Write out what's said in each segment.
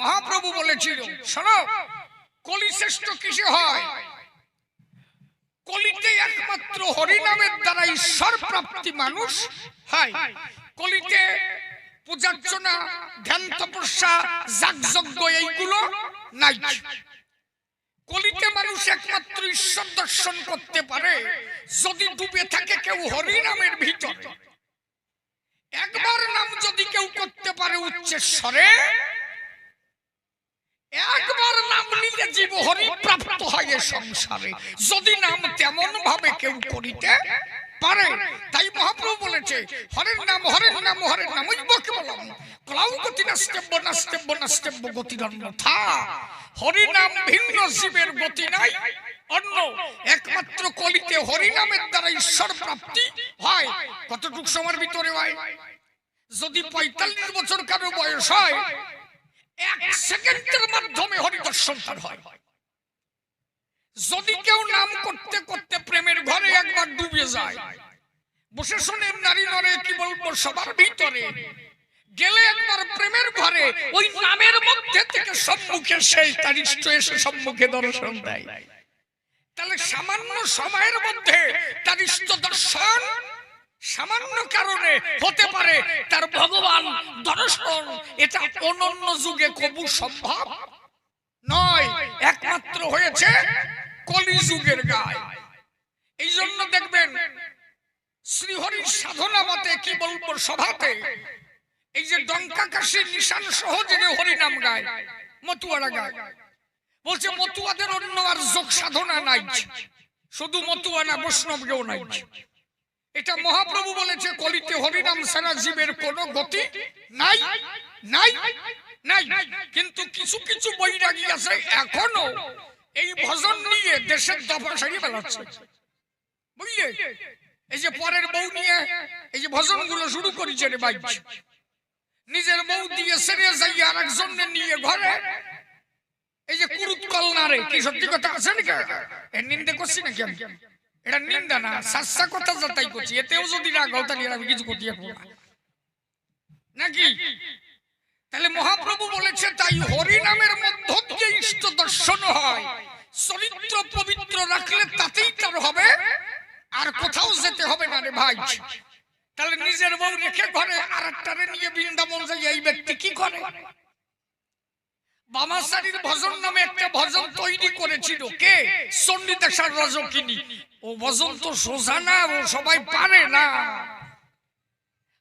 মহাপ্রভু বলেছিল, শোনো, কলি শ্রেষ্ঠ কিসে হয়? কলিতে একমাত্র হরিনামের দ্বারা ঈশ্বর প্রাপ্তি মানুষ হয়। কলিতে পূজার্চনা, ধ্যান তপস্যা, যাগযজ্ঞ এইগুলো নাই। কলিতে মানুষ একমাত্র ঈশ্বর দর্শন করতে পারে, যদি ডুবে থাকে কেউ হরিনামের ভিতরে। একবার নাম যদি কেউ করতে পারে উচ্চেশ্বরে একবার নাম নিলে জীব হরি প্রাপ্ত হয় সংসারে। যদি নাম তেমন ভাবে কেউ করিতে পারে, তাই মহাপ্রভু বলেছে, হরের নাম হরের নাম হরের নাম ওই বকে বললাম কলাউ গতি নাস্তেব্য নাস্তেব্য নাস্তেব্য গতির অন্যথা হরি নাম ভিন্ন জীবের গতি নাই, অন্য একমাত্র কলিতে হরি নামের দ্বারা ঈশ্বর প্রাপ্তি হয়। কতটুক সময়ের ভিতরে হয় যদি পঁয়তাল্লিশ বছর কারও বয়স হয় এক সেকেন্ডের মাধ্যমে হরিদর্শন তার হয়। যদি কেউ নাম করতে করতে প্রেমের ঘরে একবার ডুবে যায়, বসে শোনেন নারী নরে কি বলব, সবার ভিতরে। গেলে একবার প্রেমের ঘরে, ওই নামের মধ্যে থেকে সম্মুখে সেই তার এসে সম্মুখে দর্শন দেয়। তাহলে সামান্য সময়ের মধ্যে তার ইষ্ট দর্শন সামান্য কারণে হতে পারে তার ভগবান দর্শন। এটা অনন্য যুগে কবু সম্ভব। নয় একমাত্র হয়েছে কলি যুগের গায়। এই জন্য দেখবেন শ্রীহরির সাধনা মতে কি বলব সভাতে? এই যে ডঙ্কা কাশি নিশান সহ যে হরিনাম গায় মতুয়ারা গায়। বলছে মতুয়াদের অন্য আর যোগ সাধনা নাই। শুধু মতুয়া না বৈষ্ণবকেও নাই। এটা মহাপ্রভু বলেছে, কলিতে হরিনাম সারা জীবের কোনো গতি নাই নাই নাই। কিন্তু কিছু কিছু বৈরাগী আছে, এখনও এই ভজন নিয়ে দেশের দফা সারিয়ে বেড়াচ্ছে। বুঝলে? এই যে পরের বউ নিয়ে এই যে ভজনগুলো শুরু করেছে রে ভাই। নিজের বউ দিয়ে সেরে যাই আর একজন নিয়ে ঘরে। এই যে কুরুত কলনারে কি সত্যি কথা আছে নাকি? এর নিন্দে করছি নাকি আমি? এটা নিন্দা না সাসা কথা যাতাই করছি, এতেও যদি না গল তাহলে আমি কিছু করতে পারব না। নাকি? তাহলে মহাপ্রভু বলেছে, তাই হরি নামের মধ্য দিয়ে ইষ্ট দর্শন হয়। চরিত্র পবিত্র রাখলে তাতেই তার হবে, আর কোথাও যেতে হবে না রে ভাই। তাহলে নিজের বউ রেখে ঘরে আর একটারে নিয়ে বৃন্দাবন যাই, এই ব্যক্তি কি করে? বামাসারির ভজন নামে একটা ভজন তৈরি করেছিল কে? রজকিনী। ও ভজন তো সোজা না ও সবাই পারে না।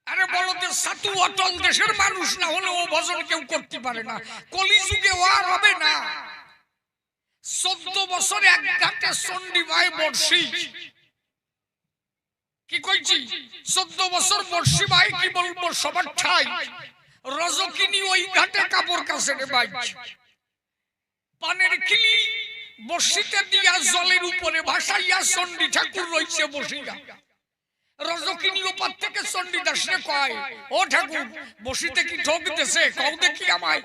আরে বলদের সাতু অটল দেশের মানুষ না হলে ও ভজন কেউ করতে পারে না। কলিযুগে ও আর হবে না। চোদ্দ বছর এক ঘাটে ভাই বর্ষি কি কইছি? চোদ্দ বছর বর্ষি ভাই কি বলব সবার ঠাই? রজকিনী ওই ঘাটে কাপড় কাছে পানের কিলি বর্ষিতে দিয়া জলের উপরে ভাসাইয়া চণ্ডী ঠাকুর রয়েছে বসিয়া। থেকে কয়, ও ঠাকুর, বসিতে কি আমায়।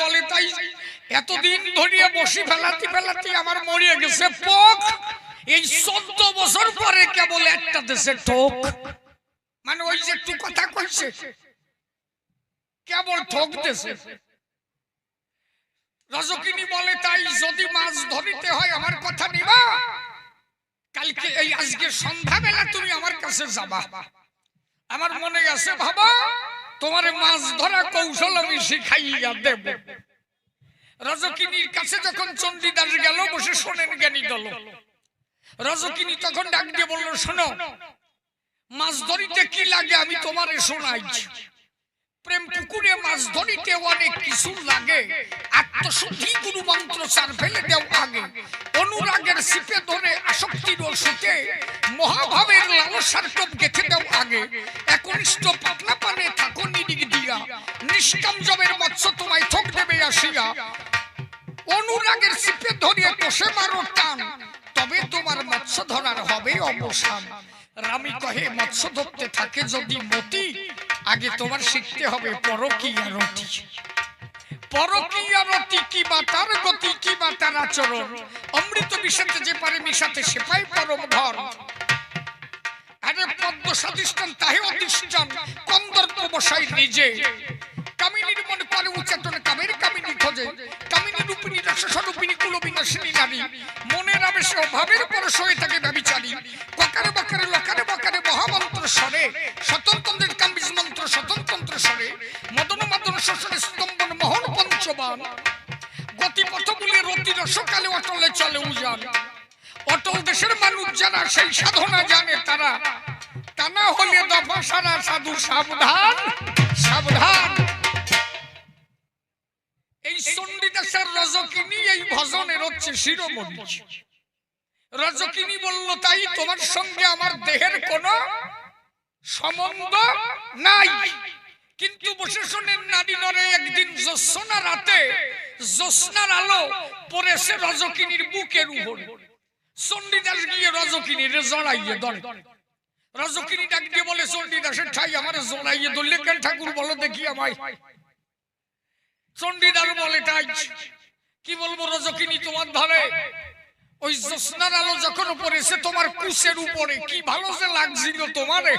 বলে, তাই এতদিন বসি ফেলাতে ফেলাতে আমার গেছে, পোক। এই চোদ্দ বছর পরে কেবল একটা দেশে ঠোক মানে ওই যে একটু কথা কইছে, কেবল ঠোক দেশে রজকিনী বলে, তাই যদি মাছ ধরিতে হয়, আমার কথা নিবা? কালকে এই আজকে সন্ধ্যাবেলা তুমি আমার কাছে যাবা। আমার মনে আছে, বাবা, তোমার মাছ ধরা কৌশল আমি শিখাইয়া দেব। রজকিনীর কাছে যখন চণ্ডীদাস গেল, বসে শোনেন জ্ঞানী দল। রজকিনী তখন ডাক দিয়ে বলল, শোনো মাছ ধরিতে কি লাগে আমি তোমারে শোনাই প্রেম পুকুরে মাছ ধরিতে অনেক কিছু লাগে। আত্মশুদ্ধি গুরু মন্ত্র চার ফেলে দেও আগে। অনুরাগের সিপে ধরে আসক্তির ওষুধে মহাভাবের লালসার টোপ গেথে দেও আগে। একনিষ্ঠ পাতলা পানে থাকো নিদিক দিয়া। নিষ্কাম জবের মৎস্য তোমায় ঠক দেবে আসিয়া। অনুরাগের সিপে ধরিয়ে কষে মারো টান। তবে তোমার মৎস্য ধরার হবে অবসান। রামি কহে মৎস্য ধরতে থাকে যদি মতি, আগে তোমার শিখতে হবে পরকীয়া রতি। পরকীয়া রতি কি বা তার গতি, কি বা তার আচরণ? অমৃত মিশাতে যে পারে মিশাতে সে পায় পরম ধর আরে পদ্ম সাধিষ্ঠান তাহে অধিষ্ঠান, কন্দর্প বসাই নিজে। ভাবের পরশ হয়ে থাকে ব্যবিচারী। ককারে বকারে, লকারে বকারে মহামন্ত্র স্বরে স্বতন্ত্রের কাম্বিজ মন্ত্র স্বতন্ত্র স্বরে, মদন মদন শোষণে স্তম্ভন মোহন পঞ্চবান। গতিপথ বলে রতি রসকালে অটলে চলে উজান। অটল দেশের মানুষ যারা সেই সাধনা জানে তারা। তা না হলে দফা সারা সাধু সাবধান সাবধান। রজকিনী এই ভজনের হচ্ছে শিরোমণি। রজকিনী বলল, তাই তোমার সঙ্গে আমার দেহের কোন সম্বন্ধ নাই। কিন্তু বসে শোনেন নারী নরে, একদিন জ্যোৎস্না রাতে, জ্যোৎস্নার আলো পড়েছে রজকিনীর বুকের উপর। চণ্ডীদাস গিয়ে রজকিনীর জড়াইয়ে ধরে। রজকিনী ডাক দিয়ে বলে, চণ্ডীদাসের ঠাই আমার জড়াইয়ে ধরলে কেন ঠাকুর বলো দেখি আমায়? চণ্ডীদাস বলে, তাই কি বলব রজকিনী তোমার ধারে? ওই জ্যোৎস্নার আলো যখন পড়েছে তোমার কুশের উপরে, কি ভালো যে লাগছিল তোমারে।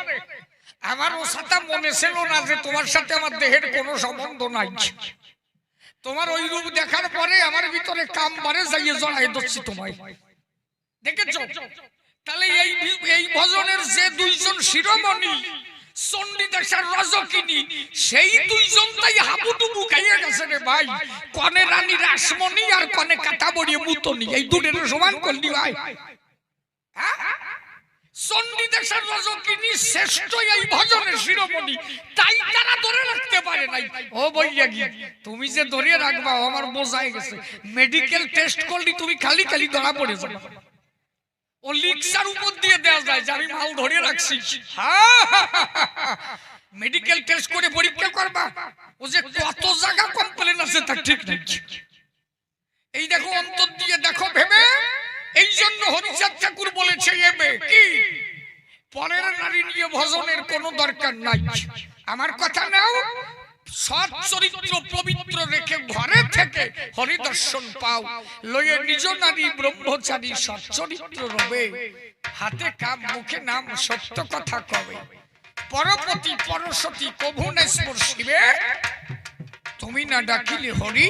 আমার ও সাথে মনে ছিল না যে তোমার সাথে আমার দেহের কোনো সম্বন্ধ নাই। তোমার ওই রূপ দেখার পরে আমার ভিতরে কাম বারে যাইয়ে জড়াই দিচ্ছি তোমায়। দেখেছ? তাহলে এই এই ভজনের যে দুইজন শিরোমণি শ্রেষ্ঠ এই ভজনের শিরোমণি তাই তারা ধরে রাখতে পারে নাই। ও বৈরাগী তুমি যে ধরে রাখবা আমার বোঝাই গেছে। মেডিকেল টেস্ট করলি তুমি খালি খালি ধরা পড়ে যাবে। ও লিক্সার উপর দিয়ে দেওয়া যায় যে আমি মাল ধরে রাখছি। মেডিকেল টেস্ট করে পরীক্ষা করবা। ও যে কত জায়গা কমপ্লেন আছে তা ঠিক নেই। এই দেখো অন্তর দিয়ে দেখো ভেবে। এই জন্য হরিচাঁদ ঠাকুর বলেছে এবে কি? পরের নারী নিয়ে ভজনের কোনো দরকার নাই। আমার কথা নাও সৎ চরিত্র পবিত্র রেখে ঘরে থেকে হরিদর্শন পাও। লয়ে নিজ নারী ব্রহ্মচারী সৎ চরিত্র হাতে কাম, মুখে নাম, সত্য কথা কবে। পরপতি পরশতী কভুনে তুমি না ডাকিলে হরি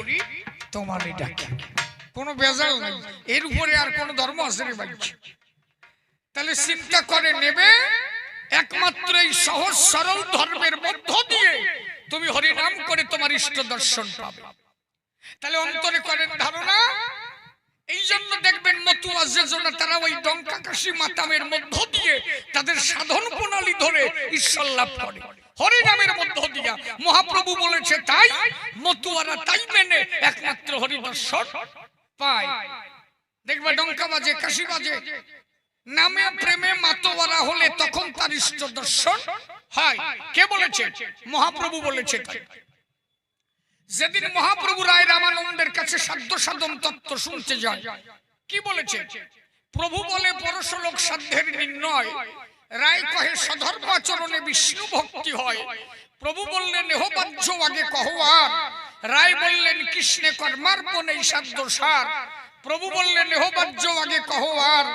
তোমারই ডাকি। কোনো বেজাল নাই। এর উপরে আর কোনো ধর্ম আছে রে তাহলে চিন্তা করে নেবে, একমাত্র এই সহজ সরল ধর্মের মধ্য দিয়ে তুমি হরিনাম করে তোমার ইষ্ট দর্শন পাবে। তাহলে অন্তরে করেন ধারণা? এই জন্য দেখবেন তারা ওই মাতামের মধ্য দিয়ে তাদের সাধন প্রণালী ধরে ঈশ্বর লাভ করে। হরিনামের মধ্য দিয়া মহাপ্রভু বলেছে, তাই মতুয়ারা তাই মেনে একমাত্র হরিদর্শন পায়। দেখবে ডঙ্কা বাজে, কাশি বাজে। নামে প্রেমে মাতোয়ারা হলে তখন তার ইষ্ট দর্শন হয় কে বলেছে মহাপ্রভু বলেছে তাই। যেদিন মহাপ্রভু রায় রামানন্দের কাছে সাধ্য সাধন তত্ত্ব শুনতে যায় কি বলেছে প্রভু বলে পরশলোক সাধ্যের নির্ণয়। রায় কহে সধর্ম আচরণে বিষ্ণু ভক্তি হয়। প্রভু বললেন এহ বাহ্য আগে কহ আর। রায় বললেন কৃষ্ণে কর্মার্পণ এই সাধ্য সার। প্রভু বললেন এহ বাহ্য আগে কহ আর।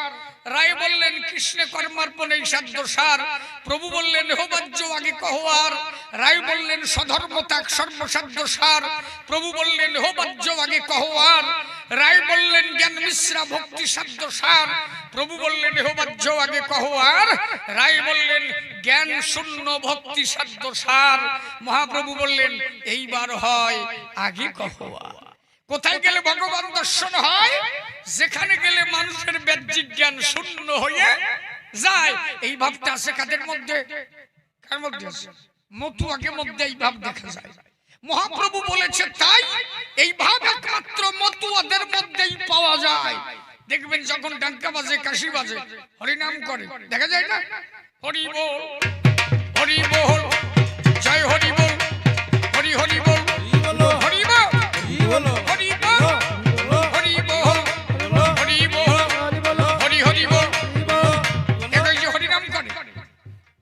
রায় বললেন, কৃষ্ণে কর্মার্পণ সাধ্য সার। প্রভু বললেন এহ বাহ্য, আগে কহ আর। রায় বললেন সধর্ম তাক সর্বসাধ্য সার। প্রভু বললেন এহ বাহ্য, আগে কহ আর। রায় বললেন, জ্ঞান মিশ্রা, ভক্তি সাধ্য সার। প্রভু বললেন এহ বাহ্য, আগে কহ আর। রায় বললেন, জ্ঞান শূন্য, ভক্তি সাধ্য সার। মহাপ্রভু বললেন, এইবার হয়, আগে কহ আর। কোথায় গেলে ভগবান দর্শন হয়? যেখানে গেলে মানুষের বাহ্যিক জ্ঞান শূন্য হয়ে যায়। এই ভাবটা আছে কাদের মধ্যে? কার মধ্যে আছে? মতুয়াকে মধ্যে এই ভাব দেখা যায়। মহাপ্রভু বলেছে তাই এই ভাব একমাত্র মতুয়াদের মধ্যেই পাওয়া যায়। দেখবেন যখন ডাঙ্কা বাজে কাশি বাজে হরিনাম করে। দেখা যায় না? হরি বল হরি বল জয় হরি বল হরি হরি বল হরি বল হরি বল।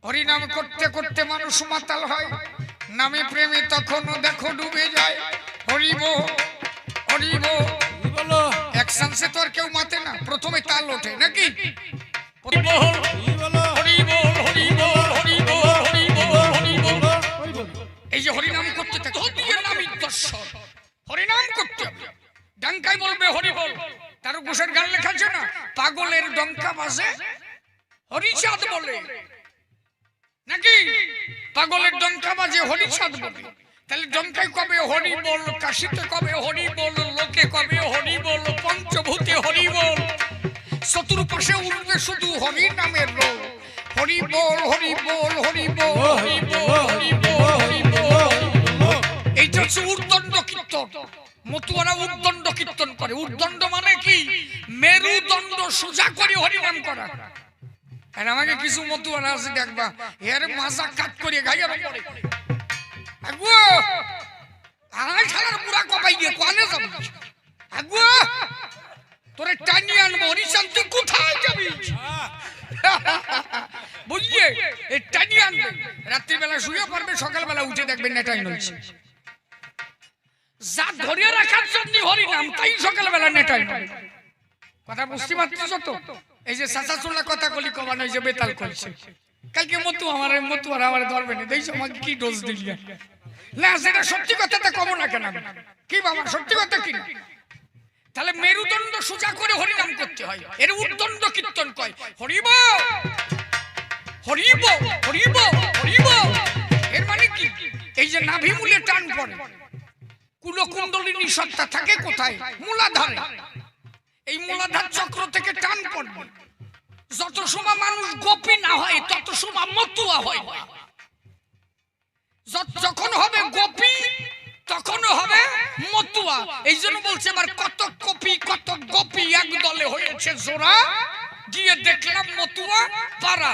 হরিনাম করতে করতে মানুষ মাতাল হয়। নামে প্রেমে তখনও দেখো ডুবে যায়। হরিব হরিব। এক সানসে তো আর কেউ মাতে না প্রথমে তাল ওঠে নাকি? বল বল বল বল বল বল এই যে হরিনাম করতে থাকে নামই দর্শন হরিনাম করতে হবে। ডাঙ্কাই বলবে হরি বল তার ঘোষের গান লেখা না? পাগলের ডঙ্কা বাজে। হরিচাঁদ বলে। নাকি? পাগলের ডঙ্কা বাজে হরিচাঁদ বলি তাহলে ডঙ্কায় কবে হরি বল, কাশিতে কবে হরি বল, লোকে কবে হরি বল, পঞ্চভূতে হরি বল? চতুর্পাশে উঠবে শুধু হরি নামের রোল। হরি বল হরি বল হরি বল হরি বল। আর আমাকে কিছু মতুয়ারা আছে, দেখবা। এর মাজা কাট করে গাইয়ার পরে আগু আড়াই শালার পুরা কপাই গিয়ে কোয়ালে যাবি? আগু তোরে টানিয়ে আনব হরিশান তুই কোথায় যাবি? বুঝলি? এই টানিয়ে আনবে। রাত্রিবেলা শুয়ে পড়বে, সকালবেলা উঠে দেখবেন নেটাই নইছে যা ধরে রাখার জন্য হরি নাম তাই সকালবেলা নেটাই কথা বুঝতে পারছিস তো? এই যে চুলা কথা কলি কমানো এই যে বেতাল করছে কালকে মতু আমার মতু আর আমার ধরবে না। দেখছ আমাকে কি ডোজ দিলি না, সেটা সত্যি কথাটা কম না কেন? কি বাবা, সত্যি কথা কি তাহলে মেরুদণ্ড সোজা করে হরিনাম করতে হয়। এর উদ্দণ্ড কীর্তন কয়। হরিব! হরিব! হরিব! হরিব! এর মানে কি? এই যে নাভি মূলে টান পড়ে। কুলকুণ্ডলিনী সত্তা থাকে কোথায়? মূলাধারে। এই মূলাধার চক্র থেকে টান পড়বে যত সময় মানুষ গোপী না হয়, তত সময় মতুয়া হয়। যখন হবে গোপী, তখন হবে মতুয়া। এই জন্য বলছে আমার কত কপি কত গোপী এক দলে হয়েছে জোড়া। গিয়ে দেখলাম মতুয়া পারা